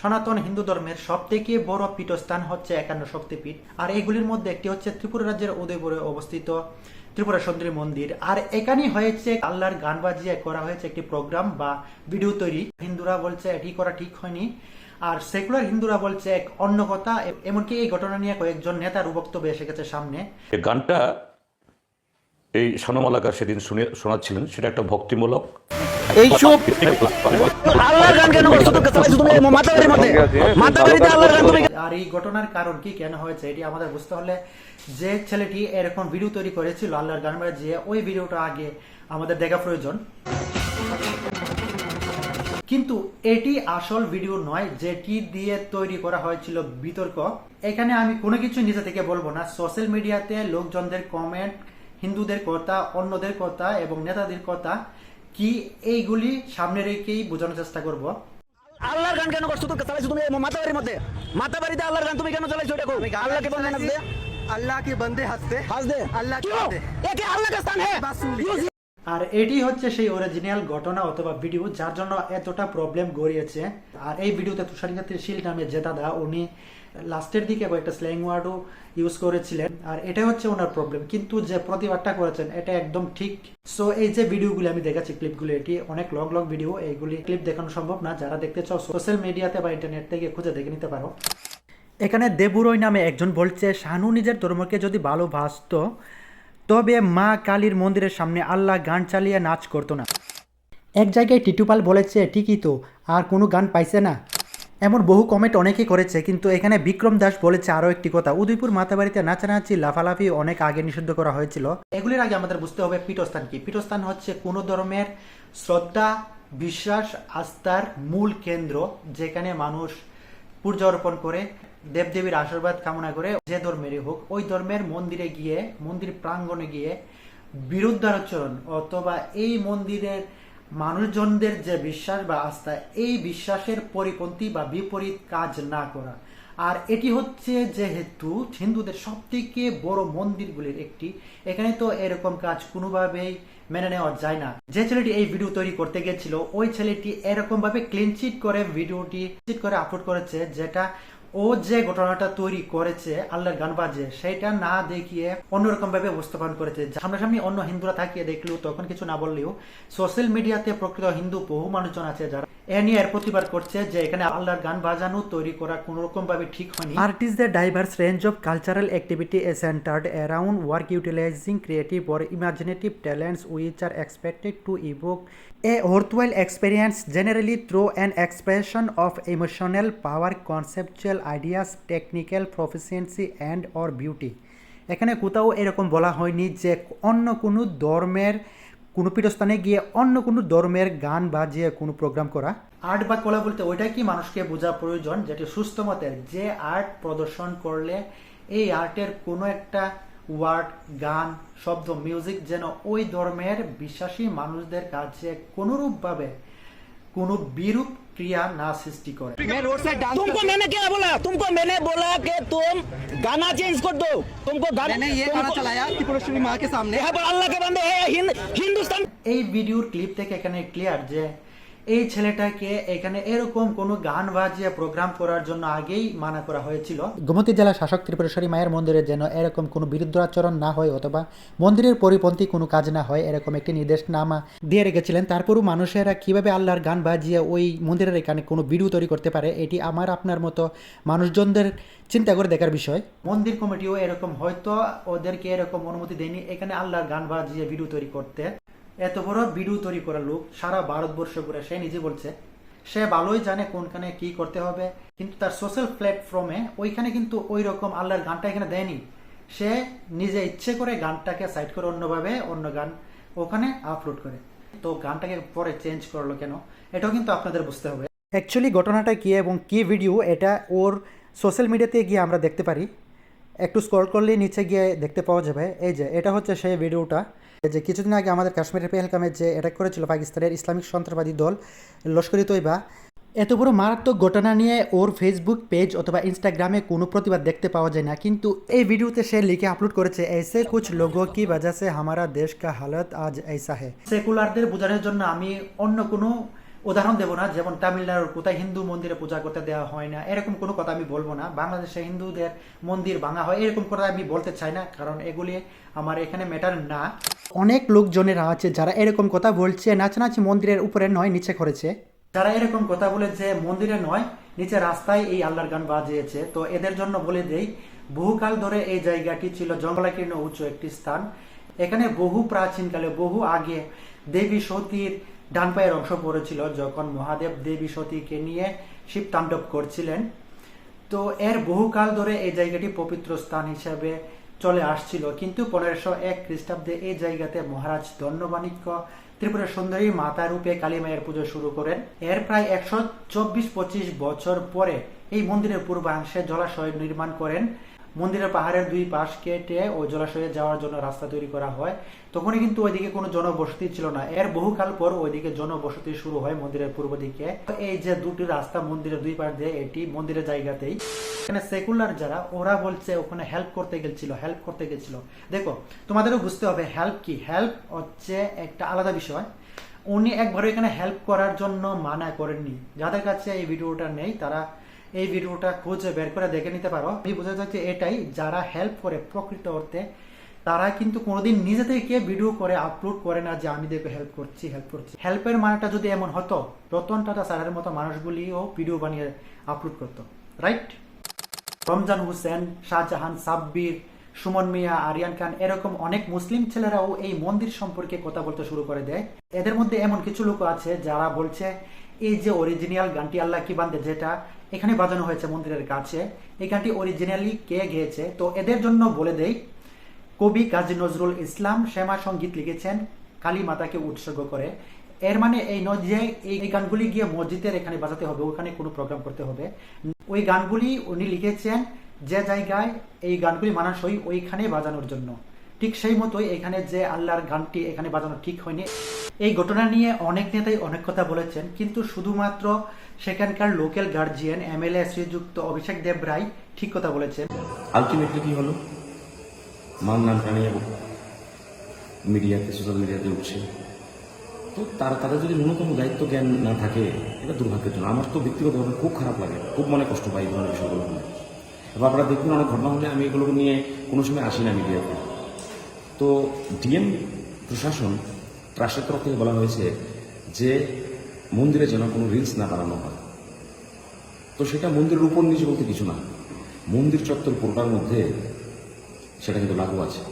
সনাতন হিন্দু ধর্মের সব থেকে বড় পীঠস্থান হচ্ছে একান্ন শক্তিপীঠ। আর এগুলির মধ্যে একটি হচ্ছে ত্রিপুরা রাজ্যের উদয়পুরে অবস্থিত ত্রিপুরা সুন্দরী মন্দির। আর এখানেই হয়েছে আল্লাহর গান বাজিয়ে করা হয়েছে একটি প্রোগ্রাম বা ভিডিও তৈরি। হিন্দুরা বলছে এটি করা ঠিক হয়নি। আর সেকুলার হিন্দুরা বলছে এক অন্য কথা এমনকি এই ঘটনা নিয়ে কয়েকজন নেতার বক্তব্য এসে গেছে সামনে। গানটা এই সনমালাকার সেদিন শুনে শোনাচ্ছিলেন। সেটা একটা ভক্তিমূলক এইসব আল্লাহর গান কেন করছ? তো চালাইছো তুমি মাতাবাড়ির মধ্যে। মাতাবাড়িতে আল্লাহর গান তুমি আর এই ঘটনার কারণ কি কেন হয়েছে এটি আমাদের বুঝতে হলে যে ছেলেটি এরকম ভিডিও তৈরি করেছিল আল্লাহর গান বাজিয়ে ওই ভিডিওটা আগে আমাদের দেখা প্রয়োজন। কিন্তু এটি আসল ভিডিও নয় যেটি দিয়ে তৈরি করা হয়েছিল বিতর্ক। এখানে আমি কোনো কিছু নিজে থেকে বলব না। সোশ্যাল মিডিয়াতে লোকজনদের কমেন্ট হিন্দুদের কথা অন্যদের কথা এবং নেতাদের কথা কি এইগুলি সামনে রেখেই বোঝানোর চেষ্টা করব আল্লাহর গান কেন করছো তো চালাইছো তুমি মাতাবাড়ির মধ্যে মাতাবাড়িতে আল্লাহর গান তুমি কেন চালাইছো এটা আল্লাহকে বলবে না দে अल्लाह के बंदे हंसते হাস দে अल्लाह के क्यों बंदे ये क्या अल्लाह का स्थान है बात सुन ली। You আর এটি হচ্ছে সেই অরিজিনাল ঘটনা অথবা ভিডিও যার জন্য এতটা প্রবলেম গড়িয়েছে। আর এই ভিডিওতে তুষারকান্তি শীল নামে যে দাদা উনি লাস্টের দিকে কয়েকটা স্ল্যাং ওয়ার্ডও ইউজ করেছিলেন। আর এটা হচ্ছে ওনার প্রবলেম কিন্তু যে প্রতিবাদটা করেছেন, এটা একদম ঠিক। সো এই যে ভিডিওগুলি আমি দেখাচ্ছি ক্লিপগুলো এটি অনেক লং লং ভিডিও এইগুলি ক্লিপ দেখানো সম্ভব না। যারা দেখতে চাও সোশ্যাল মিডিয়াতে বা ইন্টারনেট থেকে খুঁজে দেখে নিতে পারো। এখানে দেবুরই নামে একজন বলছে, শানু নিজের ধর্মকে যদি ভালোবাসত তবে মা কালীর মন্দিরের সামনে আল্লাহ গান চালিয়ে নাচ করতো না। এক জায়গায় টিটুপাল বলেছে, ঠিকই তো, আর কোনো গান পাইছে না। এমন বহু কমেন্ট অনেকেই করেছে, কিন্তু এখানে বিক্রম দাস বলেছে আরও একটি কথা। উদয়পুর মাতাবাড়িতে নাচানাচি, লাফালাফি অনেক আগে নিষিদ্ধ করা হয়েছিল। এগুলির আগে আমাদের বুঝতে হবে পীঠস্থান কি। পীঠস্থান হচ্ছে কোনো ধর্মের শ্রদ্ধা, বিশ্বাস, আস্থার মূল কেন্দ্র যেখানে মানুষ পূজা অর্পণ করে। দেবদেবীর আশীর্বাদ কামনা করে যে ধর্মেরই হোক, ওই ধর্মের মন্দিরে গিয়ে, মন্দির প্রাঙ্গণে গিয়ে বিরুদ্ধাচরণ অথবা এই মন্দিরের মানুষজনদের যে বিশ্বাস বা আস্থা, এই বিশ্বাসের পরিপন্থী বা বিপরীত কাজ না করা। আর এটি হচ্ছে যেহেতু হিন্দুদের সব থেকে বড় মন্দিরগুলির একটি, এখানে তো এরকম কাজ কোনোভাবেই মেনে নেওয়া যায় না। যে ছেলেটি এই ভিডিও তৈরি করতে গেছিল, ওই ছেলেটি এরকম ভাবে ক্লিন করে ভিডিওটি চিট করে আপলোড করেছে, যেটা ও যে ঘটনাটা তৈরি করেছে, আল্লাহর গান বাজে, সেটা না দেখিয়ে অন্যরকম ভাবে উপস্থাপন করেছে। সামনাসামনি অন্য হিন্দুরা থাকিয়ে দেখলেও, তখন কিছু না বললেও, সোশ্যাল মিডিয়াতে প্রকৃত হিন্দু বহু মানুষজন আছে যারা এ নিয়ে এর প্রতিবাদ করছে যে এখানে আল্লাহর গান বাজানো, তৈরি করা কোন রকম ভাবে ঠিক হয়নি। Art is the diverse range of cultural activity centred around work utilising creative or imaginative talents which are expected to evoke a worthwhile experience generally through an expression of emotional power, conceptual ideas, technical proficiency and or beauty. এখানে কোথাও এরকম বলা হয়নি যে অন্য কোনো ধর্মের, কোনো পীঠস্থানে গিয়ে অন্য কোনো ধর্মের গান বাজিয়ে কোনো প্রোগ্রাম করা। আর্ট বা কলা বলতে ওইটাই কি মানুষকে বোঝা প্রয়োজন, যেটি সুস্থ মতে যে আর্ট প্রদর্শন করলে এই আর্টের কোনো একটা ওয়ার্ড গান শব্দ মিউজিক যেন ওই ধর্মের বিশ্বাসী মানুষদের কাছে কোনোরূপভাবে কোনো বিরূপ ক্রিয়া না সৃষ্টি করে मैं रोड से डांस तुमको मैंने क्या बोला तुमको मैंने बोला कि तुम गाना चेंज कर दो तुमको गाना मैंने ये गाना तुमको- चलाया त्रिपुरेश्वरी माँ के सामने यहाँ पर अल्लाह के बंदे हैं हिंद, हिंदुस्तान এই ভিডিওর ক্লিপ থেকে এখানে ক্লিয়ার যে এই ছেলেটাকে এখানে এরকম কোনো গান বাজিয়ে প্রোগ্রাম করার জন্য আগেই মানা করা হয়েছিল। গোমতী জেলা শাসক ত্রিপুরেশ্বরী মায়ের মন্দিরে যেন এরকম কোনো বিরুদ্ধ আচরণ না হয় অথবা মন্দিরের পরিপন্থী কোনো কাজ না হয় এরকম একটি নির্দেশনামা দিয়ে রেখেছিলেন। তারপরও মানুষেরা কীভাবে আল্লাহর গান বাজিয়ে ওই মন্দিরের এখানে কোনো ভিডিও তৈরি করতে পারে এটি আমার আপনার মতো মানুষজনদের চিন্তা করে দেখার বিষয়। মন্দির কমিটিও এরকম হয়তো ওদেরকে এরকম অনুমতি দেয়নি এখানে আল্লাহর গান বাজিয়ে ভিডিও তৈরি করতে। এত বড় ভিডিও তৈরি করা লোক সারা ভারতবর্ষ ঘুরে, সে নিজে বলছে, সে ভালোই জানে কোনখানে কি করতে হবে। কিন্তু তার সোশ্যাল প্ল্যাটফর্মে ওইখানে কিন্তু ওই রকম আল্লাহর গানটা এখানে দেয়নি। সে নিজে ইচ্ছে করে গানটাকে সাইড করে অন্যভাবে অন্য গান ওখানে আপলোড করে। তো গানটাকে পরে চেঞ্জ করল কেন? এটাও কিন্তু আপনাদের বুঝতে হবে। অ্যাকচুয়ালি ঘটনাটা কি এবং কি ভিডিও এটা ওর সোশ্যাল মিডিয়াতে গিয়ে আমরা দেখতে পারি। একটু স্ক্রল করলে নিচে গিয়ে দেখতে পাওয়া যাবে। এই যে, এটা হচ্ছে সেই ভিডিওটা যে কিছুদিন আগে আমাদের কাশ্মীরের পেহেলকামে যে অ্যাটাক করেছিল পাকিস্তানের ইসলামিক সন্ত্রাসবাদী দল লস্করি তৈবা এত বড় মারাত্মক ঘটনা নিয়ে ওর ফেসবুক পেজ অথবা ইনস্টাগ্রামে কোনো প্রতিবাদ দেখতে পাওয়া যায় না কিন্তু এই ভিডিওতে সে লিখে আপলোড করেছে ऐसे कुछ लोगों की वजह से हमारा देश का हालत आज ऐसा है সেকুলারদের বোঝানোর জন্য আমি অন্য কোনো উদাহরণ দেবো না যেমন তামিলনাড়ুর কোথায় হিন্দু মন্দিরে পূজা করতে দেওয়া হয় না এরকম কোনো কথা আমি বলবো না বাংলাদেশে হিন্দুদের মন্দির ভাঙা হয় এরকম কথা আমি বলতে চাই না কারণ এগুলি আমার এখানে ম্যাটার না অনেক লোকজনেরা আছে যারা এরকম কথা বলছে, নাচানাচি মন্দিরের উপরে নয়, নিচে করেছে। যারা এরকম কথা বলেছে, মন্দিরে নয়, নিচে রাস্তায় এই আল্লাহর গান বাজিয়েছে। তো এদের জন্য বলে দেই, বহুকাল ধরে এই জায়গাটি ছিল জঙ্গলাকীর্ণ উঁচু একটি স্থান। এখানে বহু প্রাচীনকালে, বহু আগে দেবী সতীর ডান পায়ের অংশ পড়েছিল, যখন মহাদেব দেবী সতীকে নিয়ে শিব তাণ্ডব করছিলেন। তো এর বহুকাল ধরে এই জায়গাটি পবিত্র স্থান হিসেবে চলে আসছিল। কিন্তু পনেরোশো এক খ্রিস্টাব্দে এই জায়গাতে মহারাজ দণ্ডবাণিক্য ত্রিপুরা সুন্দরী মাতা রূপে কালী মায়ের পুজো শুরু করেন। এর প্রায় একশো চব্বিশ পঁচিশ বছর পরে এই মন্দিরের পূর্বাংশে জলাশয় নির্মাণ করেন। মন্দিরের পাহাড়ের দুই পাশ কেটে ওই জলাশয়ে যাওয়ার জন্য রাস্তা তৈরি করা হয়। তখনই কিন্তু ওইদিকে কোনো জনবসতি ছিল না। এর বহুকাল পর ওইদিকে জনবসতি শুরু হয় মন্দিরের পূর্ব দিকে। এই যে দুটি রাস্তা মন্দিরের দুই পাশ দিয়ে, এটি মন্দিরের জায়গাতেই। এখানে সেকুলার যারা, ওরা বলছে ওখানে হেল্প করতে গেছিল হেল্প করতে গেছিল। দেখো, তোমাদেরও বুঝতে হবে হেল্প কি? হেল্প হচ্ছে একটা আলাদা বিষয়। উনি একবারে এখানে হেল্প করার জন্য মানা করেননি। যাদের কাছে এই ভিডিওটা নেই, তারা এই ভিডিওটা খুঁজে বের করে দেখে নিতে পারো। আমি বোঝা যাচ্ছে এটাই, যারা হেল্প করে প্রকৃত অর্থে, তারা কিন্তু কোনোদিন নিজে থেকে ভিডিও করে আপলোড করে না যে আমি দেখো হেল্প করছি হেল্প করছি। হেল্পের মানেটা যদি এমন হতো, রতন টাটা স্যারের মতো মানুষগুলিও ভিডিও বানিয়ে আপলোড করতো রাইট রমজান হোসেন, শাহজাহান সাব্বির সুমন মিয়া, আরিয়ান খান, এরকম অনেক মুসলিম ছেলেরাও এই মন্দির সম্পর্কে কথা বলতে শুরু করে দেয়। এদের মধ্যে এমন কিছু লোক আছে যারা বলছে, এই যে অরিজিনাল গানটি আল্লাহ কি বান্দে যেটা, এখানে বাজানো হয়েছে মন্দিরের কাছে। এই গানটি অরিজিনালি কে গেয়েছে? তো এদের জন্য বলে দেই, কবি কাজী নজরুল ইসলাম শ্যামা সংগীত লিখেছেন, কালী মাতাকে উৎসর্গ করে। এর মানে এই যে এই গানগুলি গিয়ে মসজিদের এখানে বাজাতে হবে, ওখানে কোনো প্রোগ্রাম করতে হবে। ওই গানগুলি উনি লিখেছেন যে জায়গায় এই গানগুলি মানানসই ওইখানে বাজানোর জন্য। ঠিক সেই মতোই এখানে যে আল্লাহর গানটি এখানে বাজানো ঠিক হয়নি। এই ঘটনা নিয়ে অনেক নেতাই অনেক কথা বলেছেন, কিন্তু শুধুমাত্র সেখানকার লোকাল গার্জিয়ান, এমএলএ, শ্রীযুক্ত অভিষেক দেব রায় ঠিক কথা বলেছেন। আলটিমেটলি কি হলো? নিয়ে মিডিয়াতে সোশ্যাল মিডিয়াতে উঠছে। তো তার, তাদের যদি ন্যূনতম দায়িত্ব জ্ঞান না থাকে, এটা দুর্ভাগ্যজনক আমার তো ব্যক্তিগতভাবে খুব খারাপ লাগে, খুব মনে কষ্ট পাই এই ধরনের বিষয়গুলো। এবার আপনারা দেখবেন অনেক ঘটনা হলে আমি এগুলো নিয়ে কোনো সময় আসি না মিডিয়াতে। তো ডিএম প্রশাসন ট্রাস্টের তরফ থেকে বলা হয়েছে যে মন্দিরে যেন কোনো রিলস না বানানো হয়। তো সেটা মন্দিরের উপর নিচে বলতে কিছু না। মন্দির চত্বর পুরোটার মধ্যে সেটা কিন্তু লাগু আছে।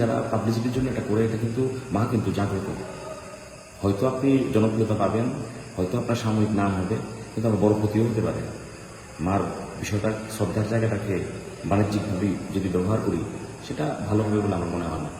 যারা পাবলিসিটির জন্য এটা করে, এটা কিন্তু মা কিন্তু জাগ্রত। হয়তো আপনি জনপ্রিয়তা পাবেন, হয়তো আপনার সাময়িক নাম হবে, কিন্তু আমার বড় ক্ষতিও হতে পারে। মার বিষয়টা শ্রদ্ধার জায়গাটাকে বাণিজ্যিকভাবে যদি ব্যবহার করি, সেটা ভালো হবে বলে আমার মনে হয় না।